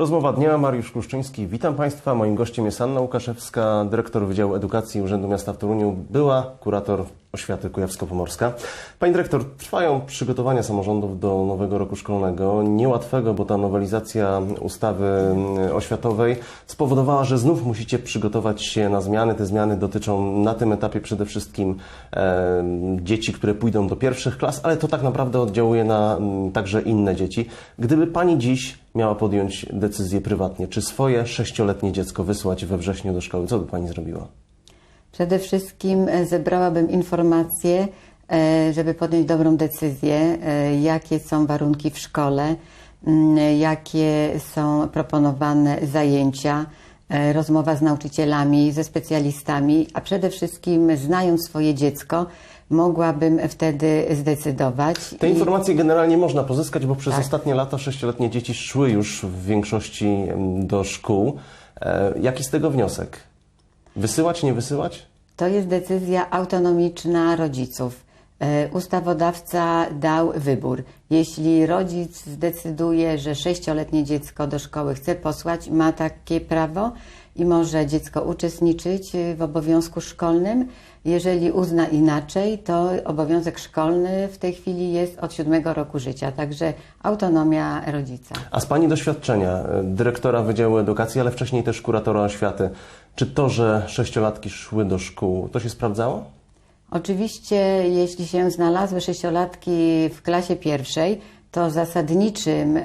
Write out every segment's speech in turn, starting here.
Rozmowa dnia, Mariusz Kluszczyński. Witam Państwa. Moim gościem jest Anna Łukaszewska, dyrektor Wydziału Edukacji Urzędu Miasta w Toruniu, była kurator oświaty kujawsko-pomorska. Pani dyrektor, trwają przygotowania samorządów do nowego roku szkolnego. Niełatwego, bo ta nowelizacja ustawy mm, oświatowej spowodowała, że znów musicie przygotować się na zmiany. Te zmiany dotyczą na tym etapie przede wszystkim e, dzieci, które pójdą do pierwszych klas, ale to tak naprawdę oddziałuje na mm, także inne dzieci. Gdyby Pani dziś miała podjąć decyzję prywatnie, czy swoje sześcioletnie dziecko wysłać we wrześniu do szkoły, co by Pani zrobiła? Przede wszystkim e, zebrałabym informacje, e, żeby podjąć dobrą decyzję, e, jakie są warunki w szkole, m, jakie są proponowane zajęcia, rozmowa z nauczycielami, ze specjalistami, a przede wszystkim znając swoje dziecko, mogłabym wtedy zdecydować. Te I- informacje generalnie można pozyskać, bo przez Tak. ostatnie lata sześcioletnie dzieci szły już w większości em, do szkół. Jaki z tego wniosek? Wysyłać, nie wysyłać? To jest decyzja autonomiczna rodziców. E, Ustawodawca dał wybór. Jeśli rodzic zdecyduje, że sześcioletnie dziecko do szkoły chce posłać, ma takie prawo i może dziecko uczestniczyć e, w obowiązku szkolnym. Jeżeli uzna inaczej, to obowiązek szkolny w tej chwili jest od siódmego roku życia, także autonomia rodzica. A z Pani doświadczenia, e, dyrektora Wydziału Edukacji, ale wcześniej też kuratora oświaty, czy to, że sześciolatki szły do szkół, to się sprawdzało? Oczywiście, jeśli się znalazły sześciolatki w klasie pierwszej, to zasadniczym e,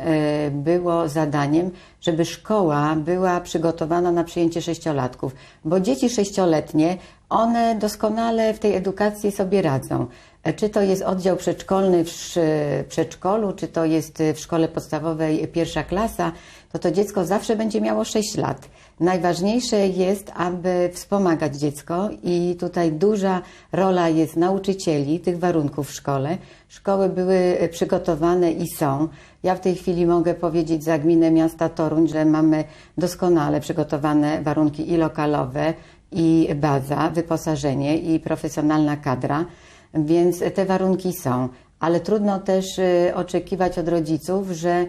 było zadaniem, żeby szkoła była przygotowana na przyjęcie sześciolatków, bo dzieci sześcioletnie, one doskonale w tej edukacji sobie radzą. E, Czy to jest oddział przedszkolny w sz- przedszkolu, czy to jest w szkole podstawowej pierwsza klasa, to to dziecko zawsze będzie miało 6 lat. Najważniejsze jest, aby wspomagać dziecko i tutaj duża rola jest nauczycieli tych warunków w szkole. Szkoły były przygotowane i są. Ja w tej chwili mogę powiedzieć za gminę miasta Toruń, że mamy doskonale przygotowane warunki i lokalowe, i baza, wyposażenie, i profesjonalna kadra, więc te warunki są. Ale trudno też y, oczekiwać od rodziców, że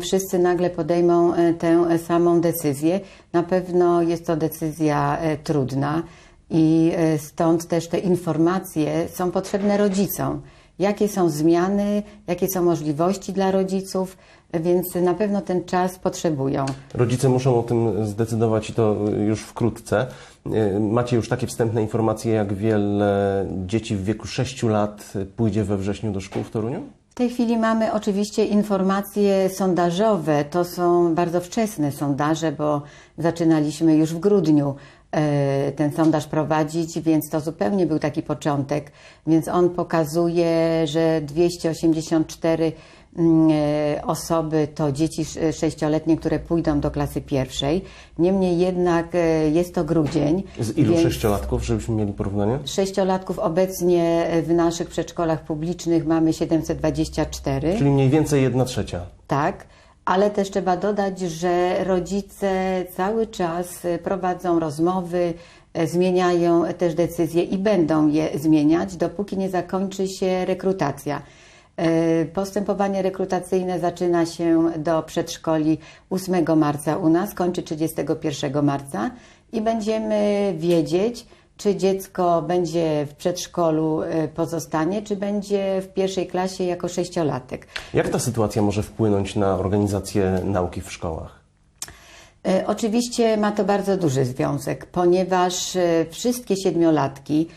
wszyscy nagle podejmą e, tę samą decyzję. Na pewno jest to decyzja e, trudna i e, stąd też te informacje są potrzebne rodzicom. Jakie są zmiany, jakie są możliwości dla rodziców, więc na pewno ten czas potrzebują. Rodzice muszą o tym zdecydować i to już wkrótce. E, Macie już takie wstępne informacje, jak wiele dzieci w wieku 6 lat pójdzie we wrześniu do szkół w Toruniu? W tej chwili mamy oczywiście informacje sondażowe. To są bardzo wczesne sondaże, bo zaczynaliśmy już w grudniu e, ten sondaż prowadzić, więc to zupełnie był taki początek. Więc on pokazuje, że 284 mm, e, osoby to dzieci sz- sześcioletnie, które pójdą do klasy pierwszej. Niemniej jednak e, jest to grudzień. Z ilu sześciolatków, żebyśmy mieli porównanie? Sześciolatków obecnie w naszych przedszkolach publicznych mamy 724. Czyli mniej więcej jedna trzecia. Tak, ale też trzeba dodać, że rodzice cały czas y, prowadzą rozmowy, e, zmieniają też decyzje i będą je zmieniać, dopóki nie zakończy się rekrutacja. E, Postępowanie rekrutacyjne zaczyna się do przedszkoli 8 marca u nas, kończy 31 marca i będziemy wiedzieć, czy dziecko będzie w przedszkolu e, pozostanie, czy będzie w pierwszej klasie jako sześciolatek. Jak ta sytuacja może wpłynąć na organizację nauki w szkołach? E, Oczywiście ma to bardzo duży związek, ponieważ wszystkie siedmiolatki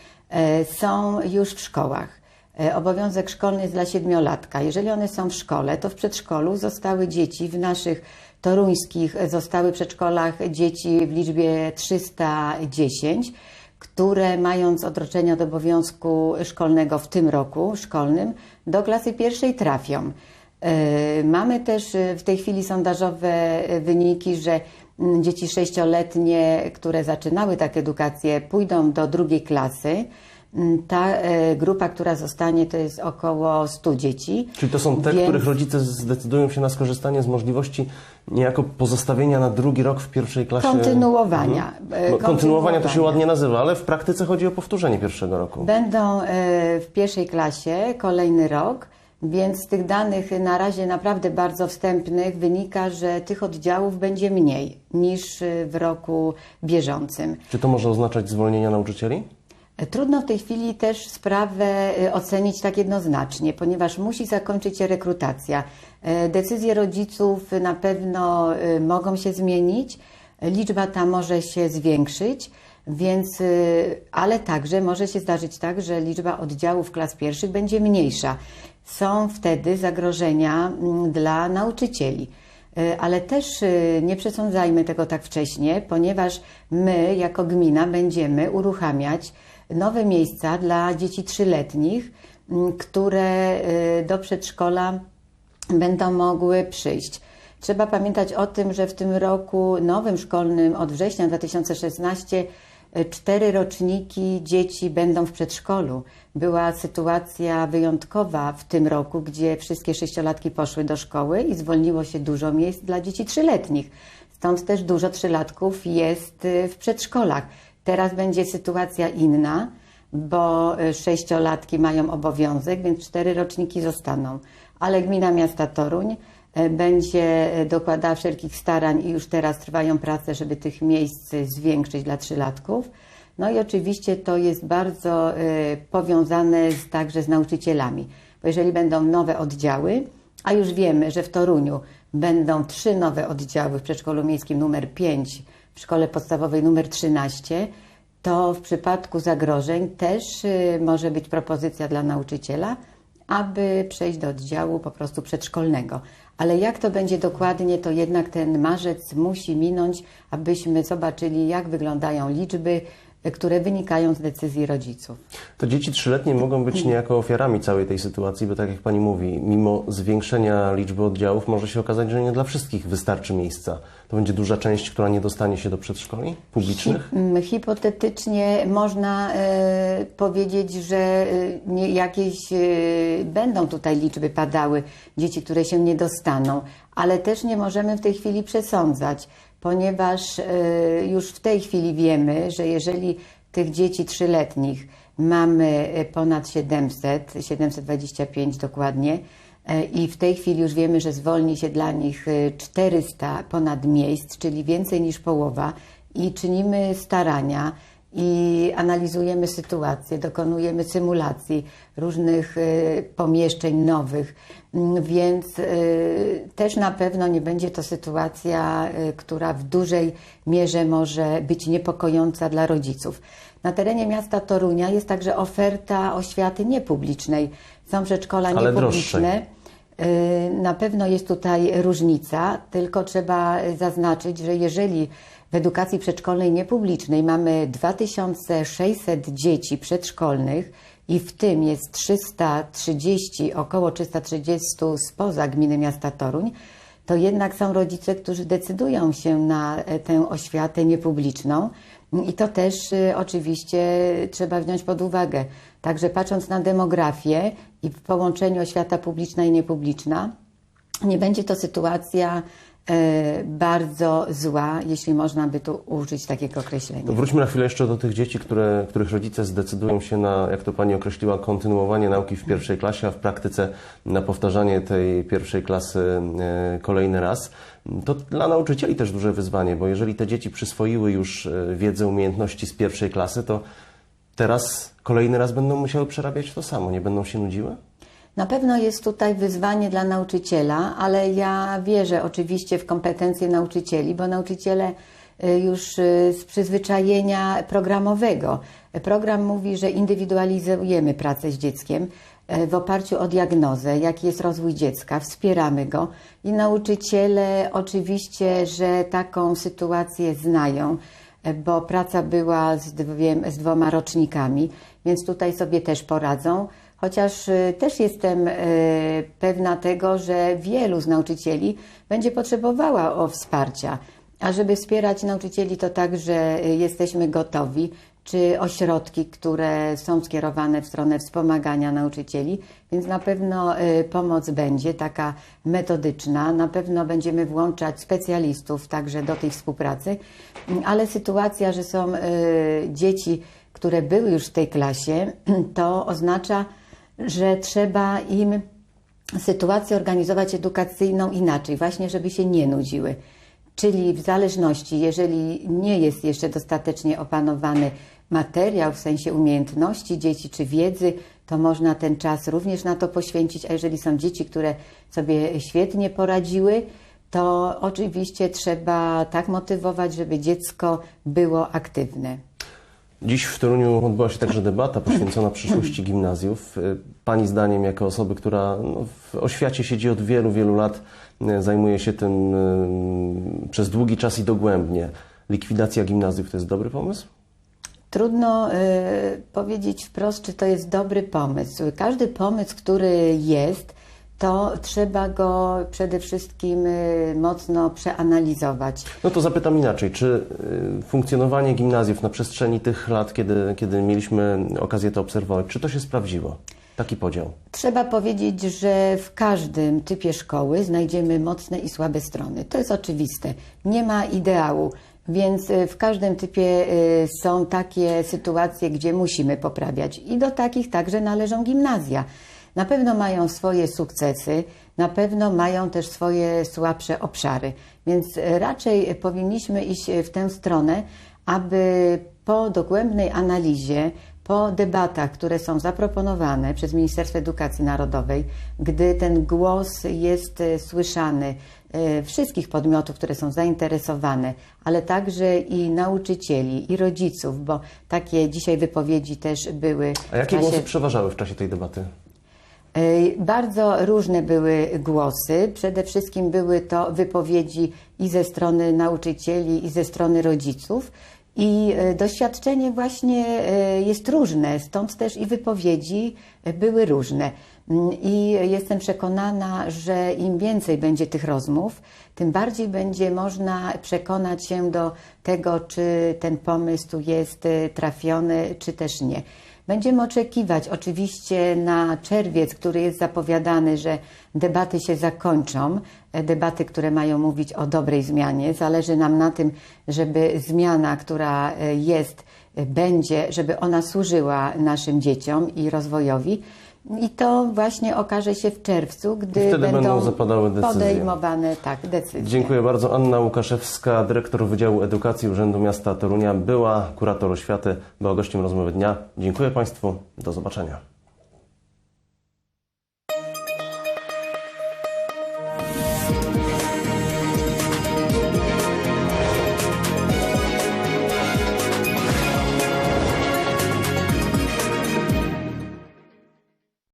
są już w szkołach. E, Obowiązek szkolny jest dla siedmiolatka. Jeżeli one są w szkole, to w przedszkolu zostały dzieci w naszych toruńskich zostały przedszkolach dzieci w liczbie 310, które mając odroczenie od obowiązku szkolnego w tym roku szkolnym do klasy pierwszej trafią. E, Mamy też e, w tej chwili sondażowe wyniki, że mm, dzieci sześcioletnie, które zaczynały tak edukację, pójdą do drugiej klasy. Mm, Ta e, grupa, która zostanie, to jest około 100 dzieci. Czyli to są te, Więc- których rodzice zdecydują się na skorzystanie z możliwości niejako pozostawienia na drugi rok w pierwszej klasie? Kontynuowania. E, No, kontynuowania to się kontynuowania. ładnie nazywa, ale w praktyce chodzi o powtórzenie pierwszego roku. Będą e, w pierwszej klasie kolejny rok Więc z tych danych na razie naprawdę bardzo wstępnych wynika, że tych oddziałów będzie mniej niż w roku bieżącym. Czy to może oznaczać zwolnienia nauczycieli? Trudno w tej chwili też sprawę y, ocenić tak jednoznacznie, ponieważ musi zakończyć się rekrutacja. E, Decyzje rodziców na pewno y, mogą się zmienić, liczba ta może się zwiększyć, więc, y, ale także może się zdarzyć tak, że liczba oddziałów klas pierwszych będzie mniejsza. Są wtedy zagrożenia mm, dla nauczycieli. Y, Ale też nie przesądzajmy tego tak wcześnie, ponieważ my jako gmina będziemy uruchamiać nowe miejsca dla dzieci trzyletnich, m, które y, do przedszkola będą mogły przyjść. Trzeba pamiętać o tym, że w tym roku nowym szkolnym od września 2016 y, cztery roczniki dzieci będą w przedszkolu. Była sytuacja wyjątkowa w tym roku, gdzie wszystkie sześciolatki poszły do szkoły i zwolniło się dużo miejsc dla dzieci trzyletnich. Stąd też dużo trzylatków jest y, w przedszkolach. Teraz będzie sytuacja inna, bo y, sześciolatki mają obowiązek, więc cztery roczniki zostaną. Ale gmina miasta Toruń e, będzie e, dokładała wszelkich starań i już teraz trwają prace, żeby tych miejsc zwiększyć dla trzylatków. No i oczywiście to jest bardzo powiązane z, także z nauczycielami, bo jeżeli będą nowe oddziały, a już wiemy, że w Toruniu będą trzy nowe oddziały w przedszkolu miejskim numer 5, w szkole podstawowej numer 13, to w przypadku zagrożeń też y, może być propozycja dla nauczyciela, aby przejść do oddziału po prostu przedszkolnego. Ale jak to będzie dokładnie, to jednak ten marzec musi minąć, abyśmy zobaczyli, jak wyglądają liczby, które wynikają z decyzji rodziców. To dzieci trzyletnie mogą być niejako ofiarami całej tej sytuacji, bo tak jak Pani mówi, mimo zwiększenia liczby oddziałów może się okazać, że nie dla wszystkich wystarczy miejsca. To będzie duża część, która nie dostanie się do przedszkoli publicznych? Mm, Hipotetycznie można e, powiedzieć, że e, nie, jakieś e, będą tutaj liczby padały, dzieci, które się nie dostaną, ale też nie możemy w tej chwili przesądzać, ponieważ e, już w tej chwili wiemy, że jeżeli tych dzieci trzyletnich mamy e, ponad 700, 725 dokładnie, E, I w tej chwili już wiemy, że zwolni się dla nich e, 400 ponad miejsc, czyli więcej niż połowa, i czynimy starania i analizujemy sytuację, dokonujemy symulacji różnych e, pomieszczeń nowych, Mm, więc e, też na pewno nie będzie to sytuacja, e, która w dużej mierze może być niepokojąca dla rodziców. Na terenie miasta Torunia jest także oferta oświaty niepublicznej. Są przedszkola Ale niepubliczne. Y, Na pewno jest tutaj różnica, tylko trzeba zaznaczyć, że jeżeli w edukacji przedszkolnej niepublicznej mamy 2600 dzieci przedszkolnych i w tym jest 330, około 330 spoza gminy miasta Toruń, to jednak są rodzice, którzy decydują się na e, tę oświatę niepubliczną i to też y, oczywiście trzeba wziąć pod uwagę. Także patrząc na demografię i w połączeniu oświata publiczna i niepubliczna, nie będzie to sytuacja bardzo zła, jeśli można by tu użyć takiego określenia. To wróćmy na chwilę jeszcze do tych dzieci, które, których rodzice zdecydują się na, jak to Pani określiła, kontynuowanie nauki w pierwszej klasie, a w praktyce na powtarzanie tej pierwszej klasy e, kolejny raz. To dla nauczycieli też duże wyzwanie, bo jeżeli te dzieci przyswoiły już e, wiedzę, umiejętności z pierwszej klasy, to teraz kolejny raz będą musiały przerabiać to samo, nie będą się nudziły? Na pewno jest tutaj wyzwanie dla nauczyciela, ale ja wierzę oczywiście w kompetencje nauczycieli, bo nauczyciele y, już y, z przyzwyczajenia programowego. Program mówi, że indywidualizujemy pracę z dzieckiem e, w oparciu o diagnozę, jaki jest rozwój dziecka, wspieramy go i nauczyciele oczywiście, że taką sytuację znają, bo praca była z, z dwoma rocznikami, więc tutaj sobie też poradzą. Chociaż y, też jestem y, pewna tego, że wielu z nauczycieli będzie potrzebowała o wsparcia. A żeby wspierać nauczycieli, to także y, jesteśmy gotowi, czy ośrodki, które są skierowane w stronę wspomagania nauczycieli, więc na pewno pomoc będzie taka metodyczna, na pewno będziemy włączać specjalistów także do tej współpracy, ale sytuacja, że są dzieci, które były już w tej klasie, to oznacza, że trzeba im sytuację organizować edukacyjną inaczej, właśnie żeby się nie nudziły. Czyli w zależności, jeżeli nie jest jeszcze dostatecznie opanowany materiał w sensie umiejętności dzieci czy wiedzy, to można ten czas również na to poświęcić, a jeżeli są dzieci, które sobie świetnie poradziły, to oczywiście trzeba tak motywować, żeby dziecko było aktywne. Dziś w Toruniu odbyła się także debata poświęcona przyszłości gimnazjów. Y, Pani zdaniem, jako osoby, która no, w oświacie siedzi od wielu, wielu lat, y, zajmuje się tym y, przez długi czas i dogłębnie, likwidacja gimnazjów to jest dobry pomysł? Trudno y, powiedzieć wprost, czy to jest dobry pomysł. Każdy pomysł, który jest, to trzeba go przede wszystkim y, mocno przeanalizować. No to zapytam inaczej. Czy y, funkcjonowanie gimnazjów na przestrzeni tych lat, kiedy, kiedy mieliśmy okazję to obserwować, czy to się sprawdziło? Taki podział. Trzeba powiedzieć, że w każdym typie szkoły znajdziemy mocne i słabe strony. To jest oczywiste. Nie ma ideału. Więc y, w każdym typie są takie sytuacje, gdzie musimy poprawiać, i do takich także należą gimnazja. Na pewno mają swoje sukcesy, na pewno mają też swoje słabsze obszary, więc y, raczej powinniśmy iść w tę stronę, aby po dogłębnej analizie, po debatach, które są zaproponowane przez Ministerstwo Edukacji Narodowej, gdy ten głos jest e, słyszany e, wszystkich podmiotów, które są zainteresowane, ale także i nauczycieli, i rodziców, bo takie dzisiaj wypowiedzi też były. A jakie czasie- głosy przeważały w czasie tej debaty? E, Bardzo różne były głosy. Przede wszystkim były to wypowiedzi i ze strony nauczycieli, i ze strony rodziców. I e, doświadczenie właśnie e, jest różne, stąd też i wypowiedzi były różne. Mm, I jestem przekonana, że im więcej będzie tych rozmów, tym bardziej będzie można przekonać się do tego, czy ten pomysł tu jest trafiony, czy też nie. Będziemy oczekiwać oczywiście na czerwiec, który jest zapowiadany, że debaty się zakończą, e, debaty, które mają mówić o dobrej zmianie. Zależy nam na tym, żeby zmiana, która e, jest, e, będzie, żeby ona służyła naszym dzieciom i rozwojowi. I to właśnie okaże się w czerwcu, gdy Wtedy będą będą zapadały decyzje. podejmowane tak, decyzje. Dziękuję bardzo. Anna Łukaszewska, dyrektor Wydziału Edukacji Urzędu Miasta Torunia, była kurator oświaty, była gościem rozmowy dnia. Dziękuję Państwu. Do zobaczenia.